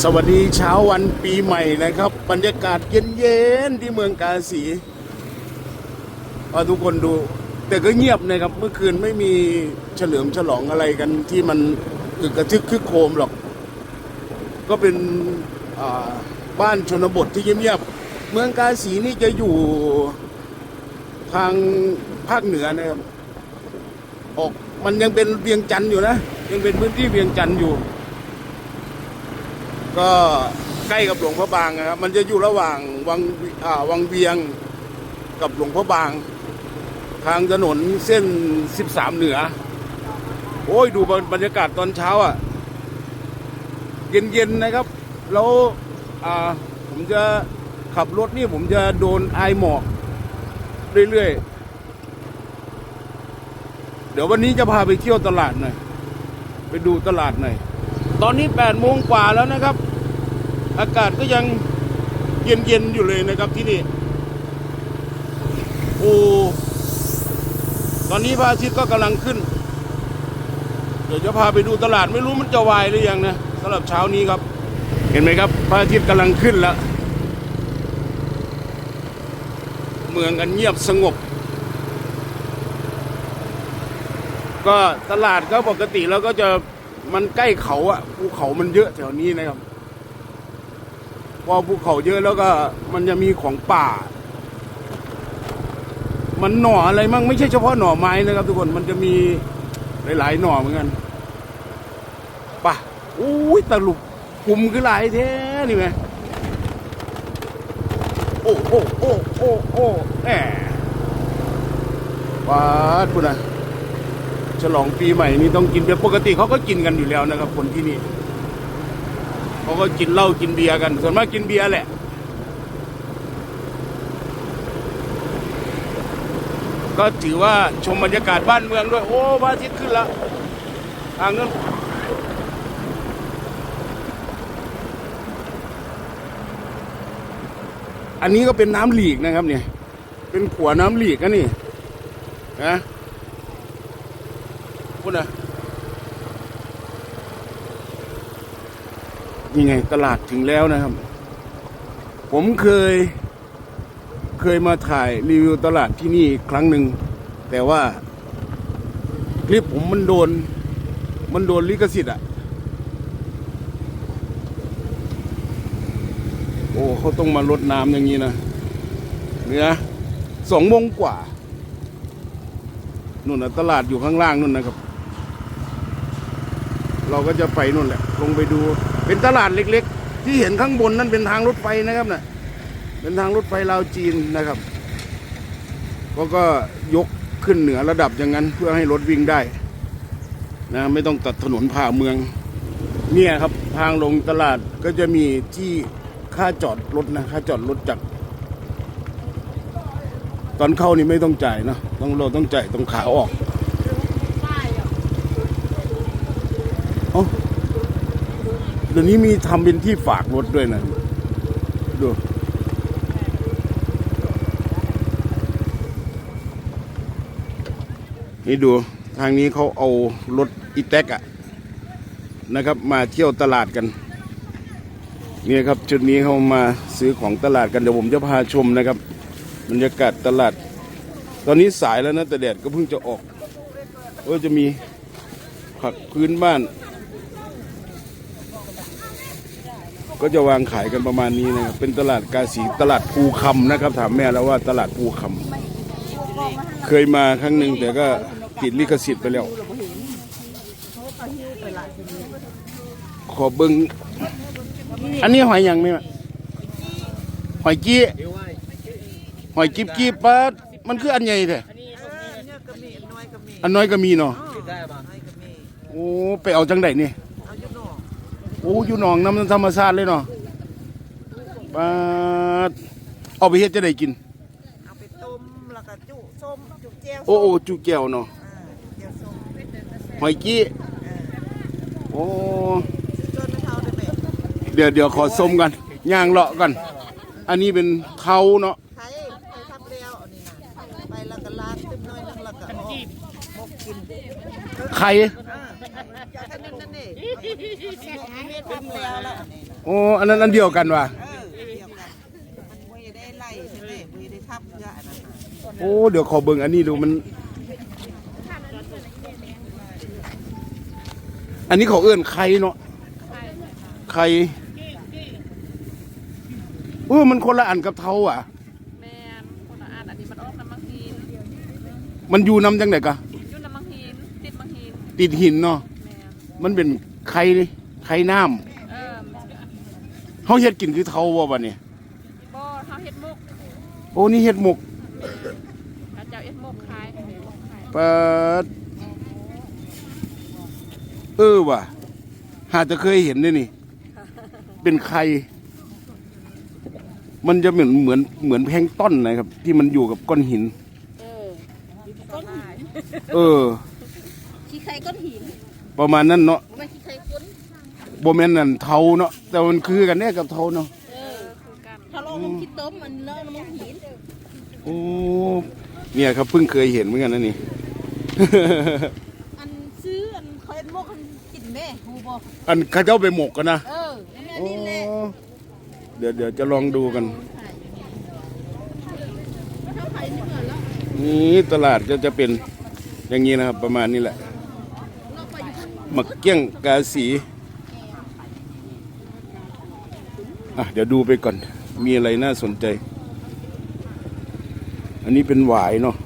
สวัสดีเช้าวันปีใหม่นะครับ บรรยากาศเย็นๆที่เมืองกาสีว่าทุกคนดู แต่ก็เงียบนะครับ เมื่อคืนไม่มีเฉลิมฉลองอะไรกันที่มันอึกกระทึกคึกโครมหรอก ก็เป็นบ้านชนบทที่เงียบๆเมืองกาสีนี่จะอยู่ทางภาคเหนือนะครับออกมันยังเป็นเวียงจันทร์อยู่นะ ยังเป็นพื้นที่เวียงจันทร์อยู่ ก็ใกล้กับหลวงพระบางนะครับ มันจะอยู่ระหว่างวังอ่าวังเวียงกับหลวงพระบาง ทางถนนเส้น 13 เหนือ โอ้ยดูบรรยากาศตอนเช้าอะ เย็นๆนะครับ แล้วอ่าผมจะขับรถนี่ผมจะโดนไอหมอกเรื่อยๆ เดี๋ยววันนี้จะพาไปเที่ยวตลาดหน่อย ไปดูตลาดหน่อย ตอนนี้8ปดโมงกว่าแล้วนะครับ อากาศก็ยังเย็นๆอยู่เลยนะครับที่นี่โอ้ตอนนี้พระอาทิตย์ก็กำลังขึ้น เดี๋ยวจะพาไปดูตลาดไม่รู้มันจะวายหรือยังนะสำหรับเช้านี้ครับ เห็นไหมครับพระอาทิตย์กำลังขึ้นแล้ว เมืองกันเงียบสงบ ก็ตลาดก็ปกติแล้วก็จะ มันใกล้เขาอะภูเขามันเยอะแถวนี้นะครับพอภูเขาเยอะแล้วก็ มันจะมีของป่า มันหน่ออะไรมั่งไม่ใช่เฉพาะหน่อไม้นะครับ ทุกคนมันจะมีหลายๆหน่อเหมือนกันป่ะอุ้ยตะลุกกลุ่มคือหลายแท้นี่ไหมโอ้โอ้โอ้โอ้โอ้แหมว้าดพุ่นนะ ฉลองปีใหม่นี่ต้องกินเบียร์ปกติเขาก็กินกันอยู่แล้วนะครับ คนที่นี่เขาก็กินเหล้ากินเบียร์กัน ส่วนมากกินเบียร์แหละก็ถือว่าชมบรรยากาศบ้านเมืองด้วย โอ้พระอาทิตย์ขึ้นแล้วทางนั้นอันนี้ก็เป็นน้ำหลีกนะครับเนี่ย เป็นขัวน้ำหลีกนะนี่นะ พูดนะนี่ไงตลาดถึงแล้วนะครับ ผมเคย เคยมาถ่ายรีวิวตลาดที่นี่ครั้งหนึ่ง แต่ว่าคลิปผมมันโดน มันโดนลิขสิทธิ์อะ โอ้เขาต้องมาลดน้ำอย่างนี้นะเนื้อสองโมงกว่านู่นนะตลาดอยู่ข้างล่างนู่นนะครับ เราก็จะไปนู่นแหละ ลงไปดู เป็นตลาดเล็ก ๆ ที่เห็นข้างบนนั่นเป็นทางรถไฟนะครับน่ะเป็นทางรถไฟลาวจีนนะครับเขาก็ยกขึ้นเหนือระดับอย่างนั้น เพื่อให้รถวิ่งได้นะไม่ต้องตัดถนนผ่าเมือง เนี่ยครับทางลงตลาดก็จะมีที่ค่าจอดรถนะค่าจอดรถจาก ตอนเข้านี่ไม่ต้องจ่ายเนะต้องเราต้องจ่ายตรงขาออกเอ้า เดี๋ยวนี้มีทำเป็นที่ฝากรถด้วยนะ ดู นี่ดู ทางนี้เขาเอารถอีแท็กอะนะครับ มาเที่ยวตลาดกันเนี่ยครับจุดนี้เขามาซื้อของตลาดกันเดี๋ยวผมจะพาชมนะครับบรรยากาศตลาด ตอนนี้สายแล้วนะแต่แดดก็เพิ่งจะออกก็จะมีผักพื้นบ้าน ก็จะวางขายกันประมาณนี้นะครับเป็นตลาดกาสีตลาดภูคำนะครับ ถามแม่แล้วว่าตลาดภูคำเคยมาครั้งหนึ่งแต่ก็ติดลิขสิทธิ์ไปแล้ว ขอเบิ้งอันนี้หอยยังเนี่ยหอยกี้หอยกิบกีบปัดมันคืออันใหญ่แท้เออเนี่ยอันน้อยก็มีเนาะโอ้ไปเอาจังไดนี่ย โอ้อยู่หนองน้ำธรรมชาติเลยเนาะปัดเอาไปเฮ็ดจะได้กิน เอาไปต้มแล้วก็จุส้มจุแก้วโอ้โอ้จุแก้วเนาะอ่าแก้วส้มหอยกี้เออโอ้จนไม่เท่าได้ไหมเดี๋ยวเดี๋ยวขอส้มกันย่างเลาะกัน อันนี้เป็นเท้าเนาะไทยไปทำแล้วอันนี้นะไปแล้วก็ล้างขึ้นน้อยนึงแล้วก็เอามกกิน ไข่ อ่าอยากให้นั่นนั่นนี่มกกิน ทำแล้วแล้วอันนี้นะโอ้อันนั้นอันเดียวกันว่ะเออเดียวกันมันไม่ได้ไล่ใช่ไหมไม่ได้ทับเพื่ออันนั้นน่ะโอ้เดี๋ยวขอเบิ่งอันนี้ดูมัน อันนี้เขาเอื้อนไข่เนาะไข่เออมันคนละอันกับเทาอะ แม่นคนละอันอันนี้มันออกน้ำมังหินมันอยู่น้ำจังไหนกะยุ่นน้ำมังหินติดมังหินติดหินเนาะแม่นมันเป็นไข่นี่ ไข่น้เออำเขาเฮ็ดกินคือเทาบ่บัดนี้บ่เฮาเฮ็ดมุกโอ้นี่เฮ็ดหมกพระเจ้าเฮ็ดมุกขายมุกขายเปิดเออว่ะหาจะเคยเห็นด้วยนี่ เป็นไข่มันจะเหมือนเหมือนเหมือนแพลงก์ต้นนะครับ ที่มันอยู่กับก้อนหิน เออก้อนหินเออ ขี้ไข่ก้อนหินประมาณนั้นเนาะบ่แม่นขี้ไข่ก้นโบแมนนั่นเทาเนาะแต่มันคือกันแน่กับเทาเนาะเออคือกันถ้าลองมันคิดต้มมันเลอะน้ำมันหินโอ้เนี่ยครับเพิ่งเคยเห็นเหมือนกันนะนี่ อันซื้ออันเคยโมกคันกินแม่ฮูบอกอันเข้าเจ้าไปหมกกันนะเออแม่โอ้นี่แหละเดี๋ยวเดี๋ยวจะลองดูกันถ้าใครนี่เหมือนแล้วนี่ตลาดก็จะเป็นอย่างนี้นะครับประมาณนี้แหละเราไปอยู่ข้างหมักเกี้ยงกาสี อะเดี๋ยวดูไปก่อน มีอะไรน่าสนใจ อันนี้เป็นหวายเนาะ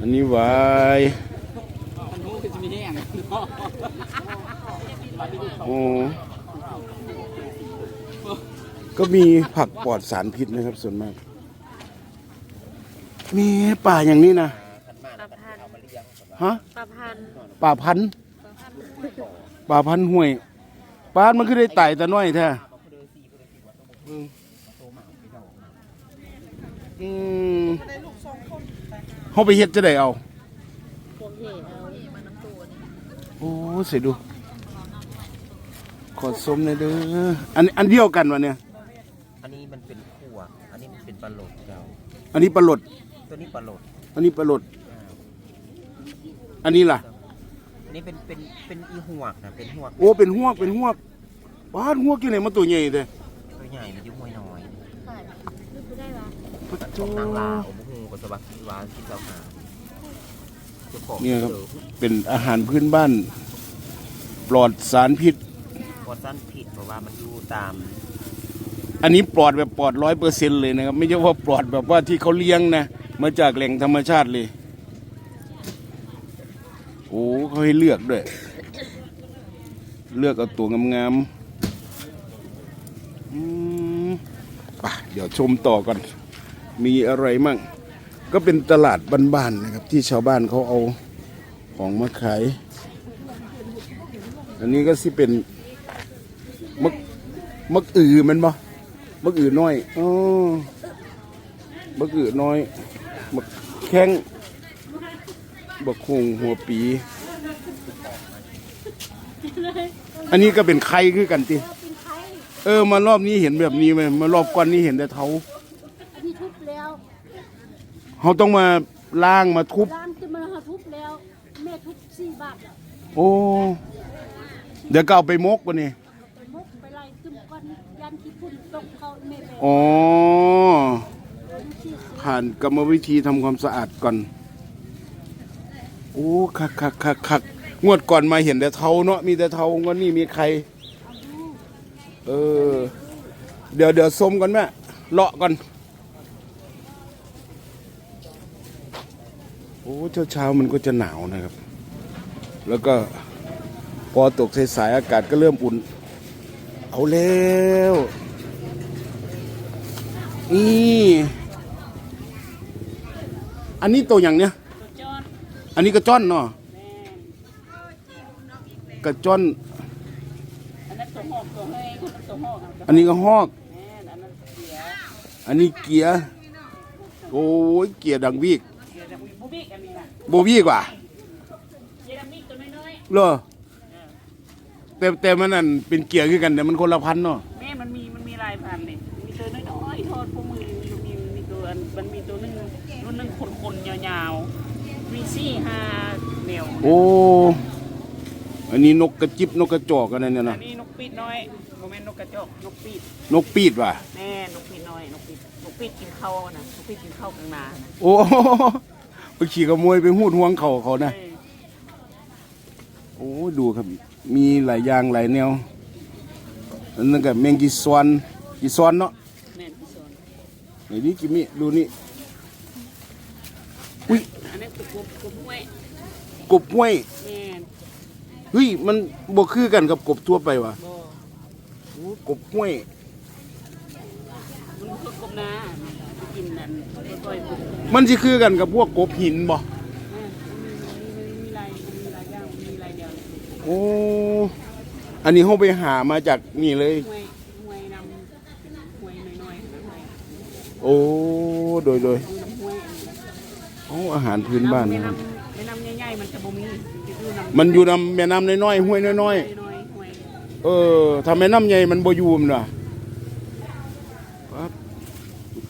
อันนี้หวายโอ้ก็มีผักปลอดสารพิษนะครับส่วนมาก มีป่าอย่างนี้นะปลาพันธุ์ฮะปลาพันธุ์ป่าพันธุ์ป่าพันธุ์ห้วยป้านมันคือได้ไต่แต่น้อยแท้ อืมอืมเขาไปเฮ็ดจะได้เอาพวกเหเอามาน้ำตัวนี่โอ้เสียดู ขอสมในอยเด้ออันอันเดียวกันวะเนี่ย อันนี้มันเป็นขั่วอันนี้มันเป็นปลาโหลดเจ้าอันนี้ปลาหลด ตัวนี้ปลาโหลดอันนี้ปลาหลดอันนี้ล่ะ อันนี้เป็นเป็นเป็นอีหวกนะเป็นหวกโอ้เป็นหวกเป็นหวกป้านหวกกี่ไหนมาตัวใหญ่เด้ตัว ใหญ่มันอยุ่งห้วยน้อยนึกไปได้ปะปะโจนางลาโอ้โหกับสวัสดิ์วาที่เจ้าหาเจ้าของเนี่ยครับเจอเป็นอาหารพื้นบ้าน ปลอดสารพิษพอสั้นผิดเพราะว่ามันอยู่ตาม อันนี้ปลอดแบบปลอดร้อยเปอร์เซ็นเลยนะครับ ไม่ใช่ว่าปลอดแบบว่าที่เขาเลี้ยงนะ มาจากแหล่งธรรมชาติเลย โอ้เขาให้เลือกด้วย เลือกเอาตัวงามๆอืม ไปเดี๋ยวชมต่อก่อน มีอะไรมั่ง ก็เป็นตลาดบ้านๆนะครับ ที่ชาวบ้านเขาเอาของมาขาย อันนี้ก็สิเป็นมักมักอือมันบ่มักอือน้อยอ๋อมักอือน้อยมักแข้งบักคงหัวปี อันนี้ก็เป็นไข่คือกันติ เออมารอบนี้เห็นแบบนี้ไหมมารอบก่อนนี้เห็นแต่เท้าอันนี้ทุบแล้วเขาต้องมาล้างมาทุบ ร้านจะมาหาทุบแล้ว แม่ทุบสี่บาทแล้วโอ้ เดี๋ยวก็เอาไปมกวะนี่ไปมกไปไล่ตึมก้อนยันขี้พุ่นตกเขาแม่ไปอ๋อ ที่ผ่านกรรมวิธีทำความสะอาดก่อน โอ้คักคักคักคักงวดก่อนมาเห็นแต่เทาเนาะมีแต่เทางวันนี้มีใคร เออ เดี๋ยวเดี๋ยวส้มก่อนแม่เลาะก่อน โอ้เช้าเช้าๆมันก็จะหนาวนะครับ แล้วก็พอตกสายๆอากาศก็เริ่มอุ่น เอาแล้วนี่อันนี้ตัวอย่างเนี้ยจอนอันนี้กระจ้อนเนาะกระจ้อน อันนั้นตัวหอกตัวเฮยคนนั้นตัวห อกอันนี้ก็ฮอกแม่นอันนั้นเสียอันนี้เกียร์ โอ้ยเกียร์ดังวีกเสียแต่บุบิกอันนี้น่ะโบวีกว่าเยดามิกตัวน้อยเหรอแต่แต่มันนั่นเป็นเกียร์คือกันแต่มันคนละพันเนาะๆแม่มันมีมันมีลายพันธุ์นี่มีตัวน้อยๆทอดพวกมือมีมีมีตัวอันมันมีตัวหนึงตัวหนึงขนๆยาวๆมีสี่ห้าแนวโอ้อันนี้นกกระจิบนกกระจอกกันนั่นเนี่ยอันะนนี้นก ปิดน้อยโมเมม่นนกกระจอกนกปีดนกปีดว่ะแม่นกปีดน้อยนกปีดนกปีดกินข้าวนะนกปีดกินข้าวกลางนานะโอ้ ไปขี่ขโมยไปหูดห่วงเขาเขานะ เออโอ้ดูครับ มีหลายอย่างหลายแนวอันนั่นก็แมงกีซอนกีซอนเนาะแม่นพี่สอนไหนนี่กิมมี่ดูนี่อุ้ยอันนี้คือกบกบห้วยกบห้วยแม่น เฮ้ยมันบ่คือกันกับกบทั่วไปว่ะบ่โอ้กบห้วย มันคือกบนากินนั่นก้อยๆกบมันสิคือกันกับพวกกบหินบ่เออมันมีมันมีหลายมันมีหลายอย่างมันมีหลายอย่างโอ้อันนี้เฮาไปหามาจากนี่เลย ห้วยห้วยนำห้วยน้อยๆน้ำห้วยโอ้โดยโดยน้ำห้วยโอ้อาหารพื้นบ้านแม่นะครับ น้ำแม่น้ำใหญ่ๆมันจะบ่มีอยู่น้ำ มันอยู่นำแม่น้ำน้อยๆห้วยน้อยน้อยๆห้วยๆเออถ้าแม่น้ำใหญ่มันบ่อยู่มันน่ะปั๊บ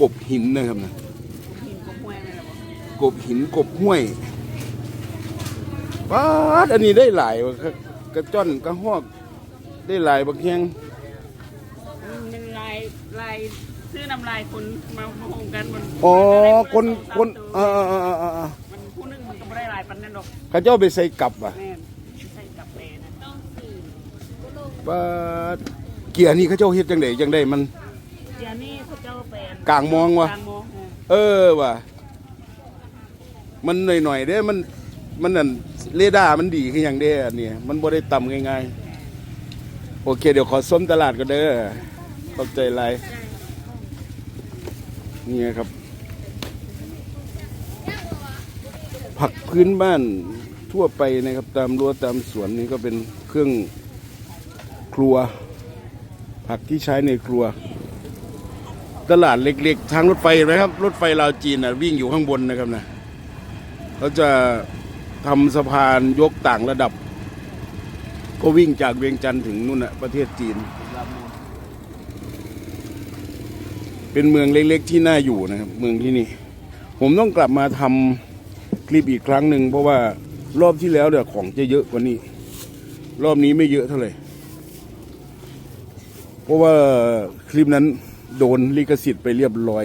กบหินนะครับนะหินกบห้วยนั่นแหละบ่กบหินกบห้วยป๊าดอันนี้ได้หลายว่ะกระกระจ้อนกระหอกได้หลายบักแฮงมันเป็นลายลายซื้อน้ำลายคนมามาโฮมกันมันอ๋อมัคนได้คนสเอองอสามตัวเออเออเออายปันนั่นดอกเขาเจ้าไปใส่กลับอะแม่นใส่กับแม่นะต้องสื่อป๊าดเกียร์นี่เขาเจ้าเฮ็ดจังไดจังได้มัน เดี๋ยวนี้เขาเจ้าเป็นกลางมองวะ กลางมองเออเออว่ะมันหน่อยๆเด้มันมันนั่นเรดาร์มันดีคืออย่างเด้อันเนี่ยมันบ่ได้ต่ำง่ายๆ โอเค เดี๋ยวขอส้มตลาดก็เด้อขอบใจหลายนี่ครับ ผักพื้นบ้านทั่วไปนะครับ ตามรั้วตามสวนนี่ก็เป็นเครื่องครัว ผักที่ใช้ในครัว ตลาดเล็กๆ ทางรถไฟเห็นะครับ รถไฟลาวจีนนะวิ่งอยู่ข้างบนนะครับนะเขาจะทำสะพานยกต่างระดับ ก็วิ่งจากเวียงจันทร์ถึงนู่นนะประเทศจีน เป็นเมืองเล็กๆที่น่าอยู่นะครับ เมืองที่นี่ ผมต้องกลับมาทำ คลิปอีกครั้งหนึ่งเพราะว่ารอบที่แล้วเนี่ยของจะเยอะกว่านี้ รอบนี้ไม่เยอะเท่าไหร่เพราะว่าคลิปนั้นโดนลิขสิทธิ์ไปเรียบร้อย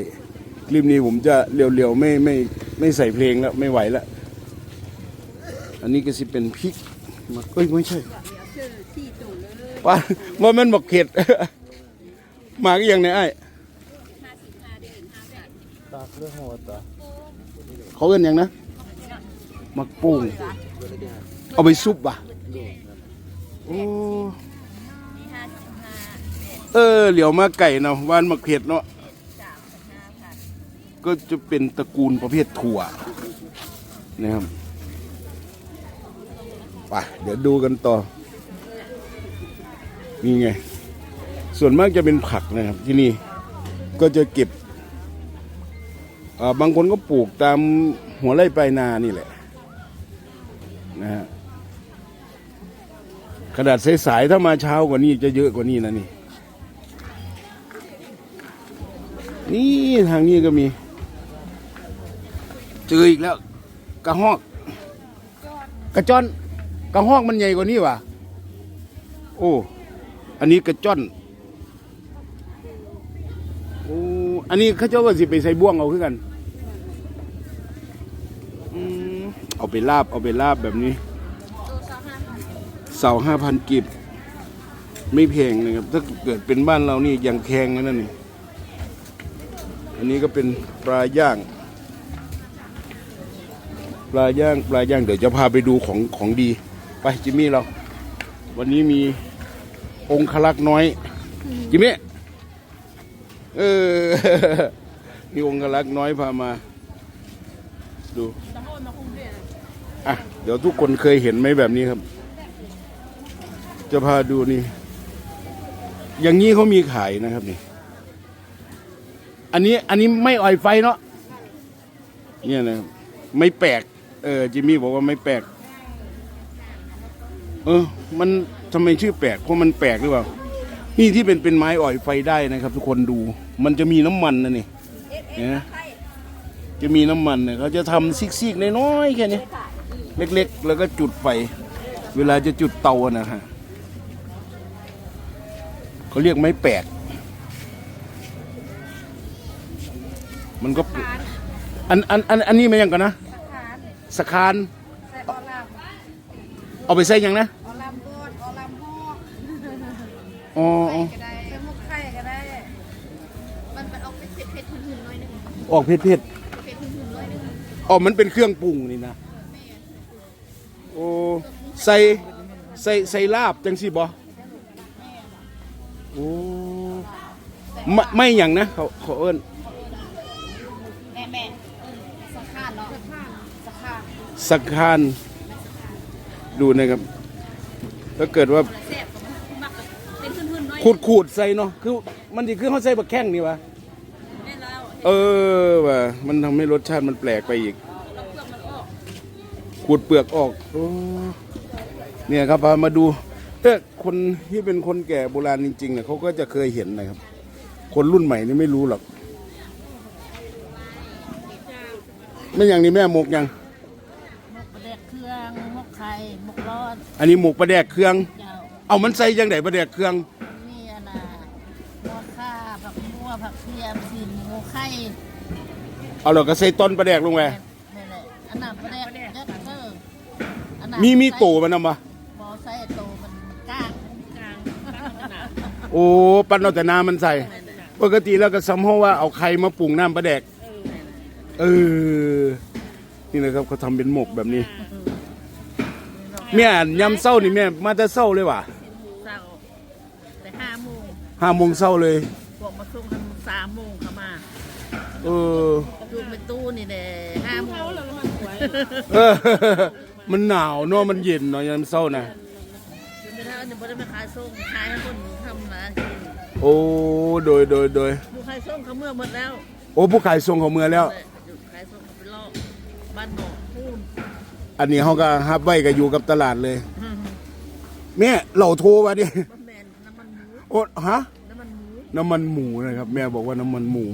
คลิปนี้ผมจะเร็วๆไม่ไม่ไม่ใส่เพลงแล้วไม่ไหวแล้วอันนี้ก็สิเป็นพริกมาเอ้ยไม่ใช่ว่าว่ามันบอกเผ็ดมาก็ยังไงไอ้เขาเอินหยังนะ มักปุ้งเอาไปซุปป่ะโอ้เออ เหลียวมาไก่เนาะว่านมักเผ็ดเนาะก็จะเป็นตระกูลประเภทถั่วนะครับไปเดี๋ยวดูกันต่อ นี่ไง ส่วนมากจะเป็นผักนะครับที่นี่ก็จะเก็บอ่าบางคนก็ปลูกตามหัวไร่ปลายนานี่แหละ นะฮะขนาดสายๆถ้ามาเช้ากว่านี้จะเยอะกว่านี้นะนี่ นี่ทางนี้ก็มี เจออีกแล้ว กระหอก กระจอนกระหอกมันใหญ่กว่านี้ว่ะ โอ้ อันนี้กระจ้อนโอ้ อันนี้เข้าเจ้าว่าสิไปใส่บ่วงเอาคือกันอืมเอา ไปลาบเอาไปลาบแบบนี้เสาห้าพันกิบไม่แพงนะครับ ถ้าเกิดเป็นบ้านเรานี่ยังแพงนะนั่นนี่อันนี้ก็เป็นปลาย่าง ปลาย่างปลาย่างเดี๋ยวจะพาไปดูของของดี ไปจิมมี่เรา วันนี้มีองคลักษ์น้อยจิมมี่เออมีองคลักษ์น้อยพามา ดู อะ เดี๋ยวทุกคนเคยเห็นไหมแบบนี้ครับ จะพาดูนี่ อย่างนี้เขามีขายนะครับนี่ อันนี้อันนี้ไม่อ่อยไฟเนาะเนี่ยนะครับไม่แปลก เออจิมมี่บอกว่าไม่แปลก เออ มันทำไมชื่อแปลกเพราะมันแปลกหรือเปล่า นี่ที่เป็นเป็นไม้อ่อยไฟได้นะครับ ทุกคนดู มันจะมีน้ำมันนะนี่เนี่ยจะมีน้ำมันเนี่ยเขาจะทำซิกๆน้อยๆแค่นี้ เล็กๆ แล้วก็จุดไฟ เวลาจะจุดเตาอะนะฮะเขาเรียกไม้แปลกมันก็อันอันอันอันนี้มันยังกันนะสคานใส่ออลามเอาไปใส่ยังนะออลามโบดออลามฮอกอ๋ออ๋อก็ได้ใส่หมกไข่ก็ได้มันมันออกเป็นเผ็ดๆหืนๆหน่อยหนึงออกเผ็ดเผ็ดเผ็ดหืนๆหน่อยหนึงๆอ๋อมันเป็นเครื่องปรุงนี่นะ โอ้ใส่ใส่ใส่ลาบจังสิบ่โอ้ไม่ไม่อย่างนะเขาเขาเอิ้นแม่แม่สักขานเนาะสักขานสักคานดูนะครับถ้าเกิดว่าแซ่บก็มันมักเป็นหืนๆหน่อยขูดขูดๆใส่เนาะคือมันดีคือเขาใส่บักแข้งนี่วะแม่แล้วเออว่ะมันทำให้รสชาติมันแปลกไปอีกเราเปลือกมันออก ขูดเปลือกออกโอ้เนี่ยครับพามาดูเออคนที่เป็นคนแก่โบราณจริงๆเนี่ยเขาก็จะเคยเห็นนะครับ คนรุ่นใหม่นี่ไม่รู้หรอกไม่อย่างนี้แม่หมกยังหมกปลาแดกเครื่องหมกไข่หมกรอดอันนี้หมกปลาแดกเครื่องเจ้าเอามันใส่ยังไงปลาแดกเครื่องมีอันน่ะหัวข่าผักบัวผักเทียมสีหมูไข่เอาเราก็ใส่ต้นปลาแดกลงไปนี่นแหละ อันนั้นปลาแดกยัดเตอร์อันนั้นมีมีโตมันนำมาบอใส่โตมันก้างกลางกลางขนาดโอ้ปันเอาแต่น้ำมันใส่ ปกติแล้วก็ซ้ำเพราะว่าเอาไข่มาปรุงน้ำปลาแดกเออ นี่นะครับเขาทำเป็นหมกแบบนี้แม่ยำเศร้านี่แม่มาแต่เศร้าเลยว่ะเศร้าแต่ห้าโมงห้าโมงเศร้าเลยพวกมาส่งกันสามโมงเข้ามาเออดูเป็นตู้นี่แหละห้าโมง เออมันหนาวเนาะมันเย็นเนาะยามเศร้านะจนไม่ได้จะไม่ได้มาขายส่งขายให้คนทำนะกินโอ้โดยโดยโดยผู้ขายส่งเขาเมื่อหมดแล้ว โอ้ผู้ขายส่งเขาเมือแล้วหยุดขายส่งเขาไปล่อบ้านหนองพูนอันนี้เขาก็ฮับไว้ก็อยู่กับตลาดเลยแม่เหล่าโทรมาดิบะแมนน้ำมันหมูโอ้ฮะน้ำมันหมูน้ำมันหมูนะครับ แม่บอกว่าน้ำมันหมู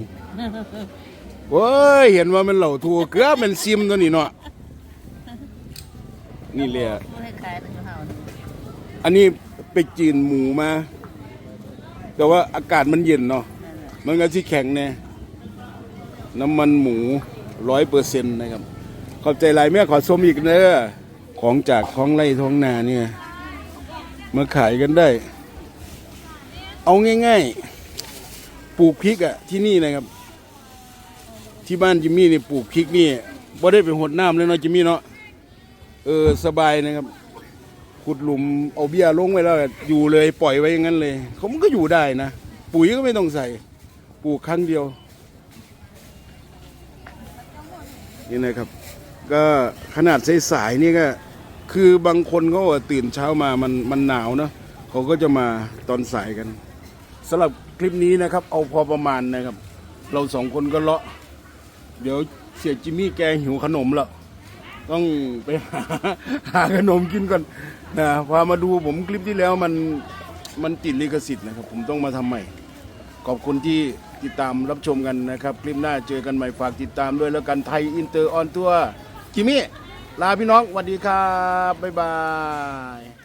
เว้ยเห็นว่ามันเหล่าทัวเกลือเป็นซิมตัวนี้เนาะ นี่เลยอะไม่ให้ขายเป็นกระเพราอันนี้ไปจีนหมูมา แต่ว่าอากาศมันเย็นเนาะมันก็ที่แข็งแน่น้ำมันหมูร้อยเปอร์เซ็นต์นะครับ ขอบใจหลายแม่ขอส้มอีกเนอะของจากท้องไร่ท้องนาเนี่ย มาขายกันได้ เอาง่ายๆ ปลูกพริกอะที่นี่นะครับ ที่บ้านจิมมี่นี่ปลูกพริกนี่บ่ได้ไปหดน้ำเลยเนาะจิมมี่เนาะ เออสบายนะครับ ขุดหลุมเอาเบี้ยลงไว้แล้วอยู่เลยปล่อยไว้อย่างนั้นเลยเขามันก็อยู่ได้นะปุ๋ยก็ไม่ต้องใส่ปลูกครั้งเดียว นี่นะครับ ก็ขนาดสายๆนี่ก็ คือบางคนเขาตื่นเช้ามามันมันหนาวเนะเขาก็จะมาตอนสายกันสำหรับคลิปนี้นะครับ เอาพอประมาณนะครับ เราสองคนก็เลาะ เดี๋ยวเสียจิมมี่แกหิวขนมแล้ว ต้องไปหาหาขนมกินก่อนนะพามาดูผมคลิปที่แล้วมันมันติดลิขสิทธิ์นะครับ ผมต้องมาทำใหม่ ขอบคุณที่ติดตามรับชมกันนะครับ คลิปหน้าเจอกันใหม่ฝากติดตามด้วยแล้วกันไทยอินเตอร์ออนทัวร์จิมมี่ลาพี่น้องสวัสดีครับ บ๊ายบาย